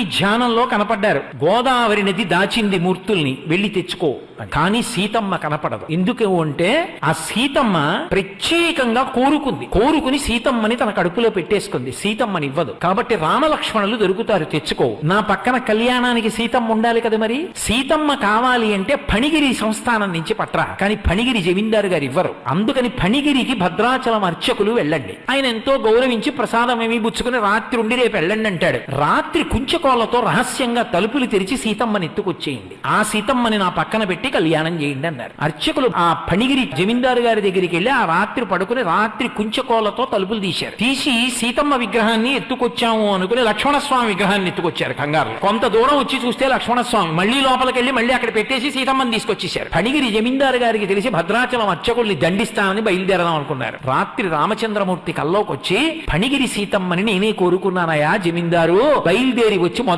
ఈ ధ్యానంలో కనపడ్డారు. గోదావరి నది దాచింది మూర్తుల్ని వెళ్ళి తెచ్చుకో కానీ సీతమ్మ కనపడదు. ఎందుకు అంటే ఆ సీతమ్మ ప్రత్యేకంగా కోరుకుంది. కోరుకుని సీతమ్మని తన కడుపులో పెట్టేసుకుంది. సీతమ్మని ఇవ్వదు కాబట్టి రామలక్ష్మణులు దొరుకుతారు తెచ్చుకో. నా పక్కన కళ్యాణానికి సీతమ్మ ఉండాలి కదా మరి? సీతమ్మ కావాలి అంటే ఫణిగిరి సంస్థానం నుంచి పట్రా. కానీ ఫణిగిరి జమీందారు గారు ఇవ్వరు. అందుకని ఫణిగిరికి భద్రాచలం అర్చకులు వెళ్ళండి. ఆయన ఎంతో గౌరవించి ప్రసాదం ఏమి పుచ్చుకుని రాత్రి ఉండి రేపు వెళ్ళండి అంటాడు. రాత్రి కొంచెం కుంచకోళ్ళతో రహస్యంగా తలుపులు తెరిచి సీతమ్మని ఎత్తుకొచ్చేయండి. ఆ సీతమ్మని నా పక్కన పెట్టి కళ్యాణం చేయండి అన్నారు. అర్చకులు ఆ ఫణిగిరి జమీందారు గారి దగ్గరికి వెళ్ళి ఆ రాత్రి పడుకుని రాత్రి కుంచకోళ్ళతో తలుపులు తీశారు. తీసి సీతమ్మ విగ్రహాన్ని ఎత్తుకొచ్చాము అనుకుని లక్ష్మణస్వామి విగ్రహాన్ని ఎత్తుకొచ్చారు కంగారు కొంత దూరం వచ్చి చూస్తే లక్ష్మణస్వామి మళ్ళీ లోపలికి వెళ్ళి మళ్ళీ అక్కడ పెట్టేసి సీతమ్మని తీసుకొచ్చేశారు. పణిగిరి జమీందారు గారికి తెలిసి భద్రాచలం అర్చకుల్ని దండిస్తామని బయలుదేరదాం అనుకున్నారు. రాత్రి రామచంద్రమూర్తి కల్లోకి వచ్చి సీతమ్మని నేనే కోరుకున్నానయా జమీందారు బయలుదేరి